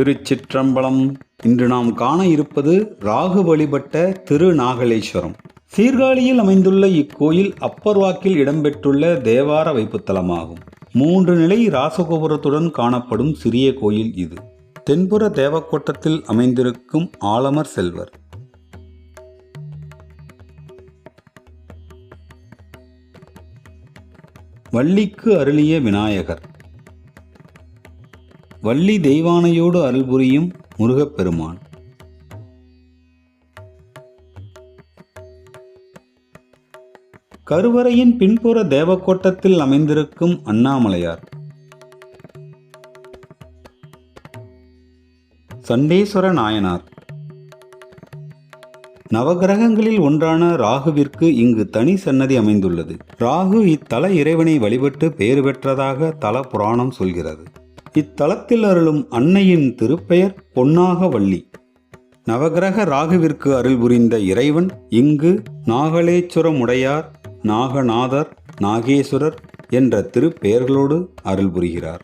திருச்சிற்றம்பலம். இன்று நாம் காண இருப்பது ராகு வழிபட்ட திருநாகலேஸ்வரம். சீர்காழியில் அமைந்துள்ள இக்கோயில் அப்பர் வாக்கில் இடம்பெற்றுள்ள தேவார வைப்புத்தலமாகும். மூன்று நிலை ராசகோபுரத்துடன் காணப்படும் சிறிய கோயில் இது. தென்புற தேவக்கோட்டத்தில் அமைந்திருக்கும் ஆலமர் செல்வர். வள்ளிக்கு அருளிய விநாயகர். வள்ளி தெய்வானையோடு அருள் புரியும் முருகப்பெருமான். கருவறையின் பின்புற தேவக்கோட்டத்தில் அமைந்திருக்கும் அண்ணாமலையார். சண்டேஸ்வர நாயனார். நவகிரகங்களில் ஒன்றான ராகுவிற்கு இங்கு தனி சன்னதி அமைந்துள்ளது. ராகு இத்தல இறைவனை வழிபட்டு பெயர் பெற்றதாக தல புராணம் சொல்கிறது. இத்தலத்தில் அருளும் அன்னையின் திருப்பெயர் பொன்னாகவள்ளி நவகிரக ராகுவிற்கு அருள் புரிந்த இறைவன் இங்கு நாகலேச்சுரமுடையார் நாகநாதர் நாகேஸ்வரர் என்ற திருப்பெயர்களோடு அருள் புரிகிறார்.